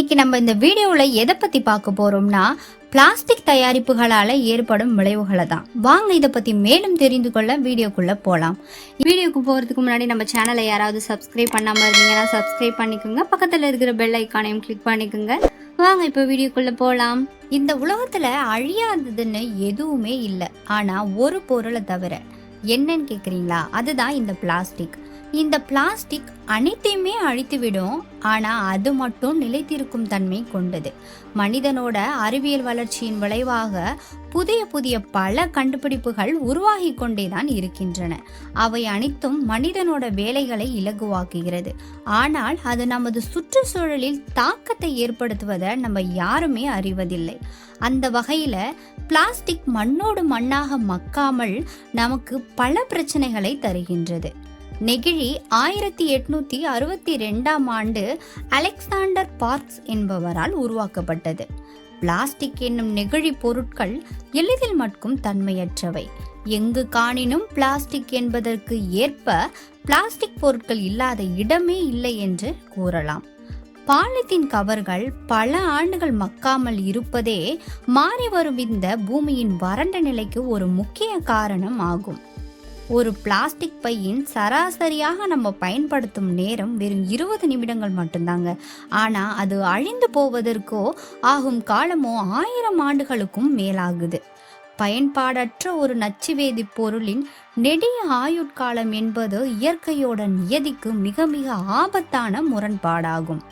இன்னைக்கு நம்ம இந்த வீடியோவில் எதை பற்றி பார்க்க போகிறோம்னா பிளாஸ்டிக் தயாரிப்புகளால் ஏற்படும் விளைவுகளை தான். வாங்க இதை பற்றி மேலும் தெரிந்து கொள்ள வீடியோக்குள்ளே போகலாம் வீடியோக்கு போகிறதுக்கு முன்னாடி நம்ம சேனலை யாராவது சப்ஸ்கிரைப் பண்ணாமல் இருந்தீங்கன்னா சப்ஸ்கிரைப் பண்ணிக்கோங்க. பக்கத்தில் இருக்கிற பெல் ஐக்கானையும் கிளிக் பண்ணிக்கோங்க. வாங்க இப்போ வீடியோக்குள்ளே போகலாம் இந்த உலகத்தில் அழியாததுன்னு எதுவுமே இல்லை. ஆனால் ஒரு பொருளை தவிர என்னன்னு கேட்குறீங்களா அதுதான் இந்த பிளாஸ்டிக். இந்த பிளாஸ்டிக் அனைத்தையுமே அழித்துவிடும். ஆனால் அது மட்டும் நிலைத்திருக்கும் தன்மை கொண்டது. மனிதனோட அறிவியல் வளர்ச்சியின் விளைவாக புதிய புதிய பல கண்டுபிடிப்புகள் உருவாகி கொண்டே தான் இருக்கின்றன. அவை அனைத்தும் மனிதனோட வேலைகளை இலகுவாக்குகிறது. ஆனால் அது நமது சுற்றுச்சூழலில் தாக்கத்தை ஏற்படுத்துவதை நம்ம யாருமே அறிவதில்லை. அந்த வகையில் பிளாஸ்டிக் மண்ணோடு மண்ணாக மக்காமல் நமக்கு பல பிரச்சனைகளை தருகின்றது. நெகிழி ஆயிரத்தி எட்நூத்தி அறுபத்தி ரெண்டாம் ஆண்டு அலெக்சாண்டர் பார்க்ஸ் என்பவரால் உருவாக்கப்பட்டது. பிளாஸ்டிக் என்னும் நெகிழி பொருட்கள் எளிதில் மட்கும் தன்மையற்றவை. எங்கு காணினும் பிளாஸ்டிக் என்பதற்கு ஏற்ப பிளாஸ்டிக் பொருட்கள் இல்லாத இடமே இல்லை என்று கூறலாம். பாலித்தீன் கவர்கள் பல ஆண்டுகள் மக்காமல் இருப்பதே மாறி வரும் இந்த பூமியின் வறண்ட நிலைக்கு ஒரு முக்கிய காரணம் ஆகும். ஒரு பிளாஸ்டிக் பையின் சராசரியாக நம்ம பயன்படுத்தும் நேரம் வெறும் இருபது நிமிடங்கள் மட்டும்தாங்க. ஆனால் அது அழிந்து போவதற்கோ ஆகும் காலமோ ஆயிரம் ஆண்டுகளுக்கும் மேலாகுது. பயன்பாடற்ற ஒரு நச்சுவேதி பொருளின் நெடிய ஆயுட்காலம் என்பது இயற்கையோட நியதிக்கு மிக மிக ஆபத்தான முரண்பாடாகும்.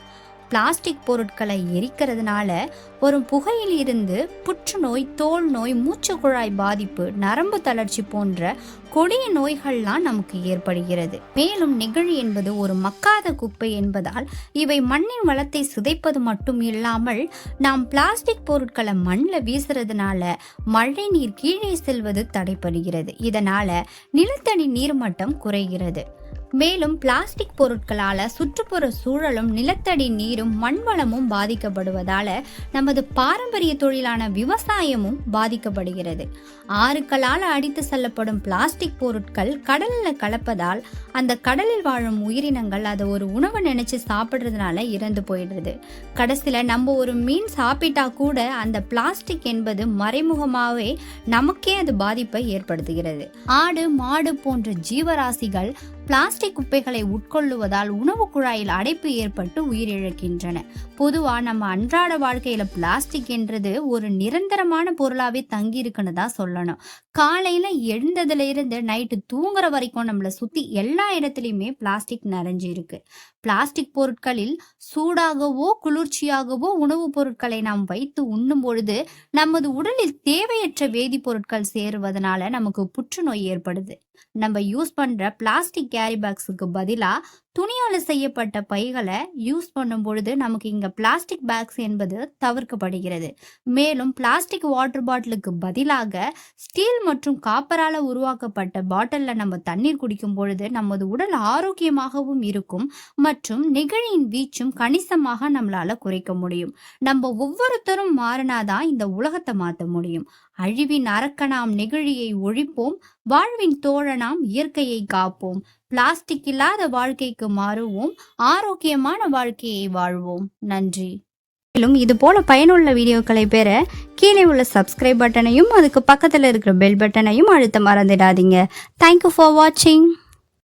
பிளாஸ்டிக் பொருட்களை எரிக்கிறதுனால வரும் புகையில் இருந்து புற்றுநோய் தோல் நோய் மூச்சுக்குழாய் பாதிப்பு நரம்பு தளர்ச்சி போன்ற கொடிய நோய்கள்லாம் நமக்கு ஏற்படுகிறது. மேலும் நெகிழி என்பது ஒரு மக்காத குப்பை என்பதால் இவை மண்ணின் வளத்தை சிதைப்பது மட்டும் இல்லாமல் நாம் பிளாஸ்டிக் பொருட்களை மண்ணில் வீசுறதுனால மழை நீர் கீழே செல்வது தடைப்படுகிறது இதனால நிலத்தடி நீர்மட்டம் குறைகிறது. மேலும் பிளாஸ்டிக் பொருட்களால் சுற்றுப்புற சூழலும் நிலத்தடி நீரும் மண்வளமும் பாதிக்கப்படுவதால் நமது பாரம்பரிய தொழிலான விவசாயமும் பாதிக்கப்படுகிறது. ஆறுக்களால் அடித்து செல்லப்படும் பிளாஸ்டிக் பொருட்கள் கடலில் கலப்பதால் அந்த கடலில் வாழும் உயிரினங்கள் அதை ஒரு உணவு நினைச்சு சாப்பிட்றதுனால இறந்து போயிடுறது. கடைசியில் நம்ம ஒரு மீன் சாப்பிட்டா கூட அந்த பிளாஸ்டிக் என்பது மறைமுகமாகவே நமக்கே அது பாதிப்பை ஏற்படுத்துகிறது. ஆடு மாடு போன்ற ஜீவராசிகள் பிளாஸ்டிக் குப்பைகளை உட்கொள்ளுவதால் உணவு குழாயில் அடைப்பு ஏற்பட்டு உயிரிழக்கின்றன. பொதுவாக நம்ம அன்றாட வாழ்க்கையில பிளாஸ்டிக் என்றது ஒரு நிரந்தரமான பொருளாவே தங்கி இருக்குன்னு தான் சொல்லணும். காலையில எழுந்ததுல இருந்து நைட்டு தூங்குற வரைக்கும் நம்மளை சுத்தி எல்லா இடத்துலயுமே பிளாஸ்டிக் நிறைஞ்சு இருக்கு பிளாஸ்டிக் பொருட்களில் சூடாகவோ குளிர்ச்சியாகவோ உணவுப் பொருட்களை நாம் வைத்து உண்ணும் பொழுது நமது உடலில் தேவையற்ற வேதிப்பொருட்கள் சேருவதனால நமக்கு புற்றுநோய் ஏற்படுது. நம்ம யூஸ் பண்ற பிளாஸ்டிக் கேரி பேக்ஸுக்கு பதிலா துணியால் செய்யப்பட்ட பைகளை யூஸ் பண்ணும் பொழுது நமக்கு இங்கே பிளாஸ்டிக் பேக்ஸ் என்பது தவிர்க்கப்படுகிறது. மேலும் பிளாஸ்டிக் வாட்டர் பாட்டிலுக்கு பதிலாக ஸ்டீல் மற்றும் காப்பரால் உருவாக்கப்பட்ட பாட்டிலில் நம்ம தண்ணீர் குடிக்கும் பொழுது நமது உடல் ஆரோக்கியமாகவும் இருக்கும் மற்றும் நெகிழியின் வீச்சும் கணிசமாக நம்மளால் குறைக்க முடியும். நம்ம ஒவ்வொருத்தரும் மாறினாதான் இந்த உலகத்தை மாற்ற முடியும். அழிவின் அரக்கனாம் நெகிழியை ஒழிப்போம் வாழ்வின் தோழனாம் இயற்கையை காப்போம். பிளாஸ்டிக் இல்லாத வாழ்க்கைக்கு மாறுவோம் ஆரோக்கியமான வாழ்க்கையை வாழ்வோம். நன்றி. மேலும் இது போல பயனுள்ள வீடியோக்களை பெற கீழே உள்ள சப்ஸ்கிரைப் பட்டனையும் அதுக்கு பக்கத்தில் இருக்கிற பெல் பட்டனையும் அழுத்த மறந்துடாதீங்க. தேங்க்யூ ஃபார் வாட்சிங்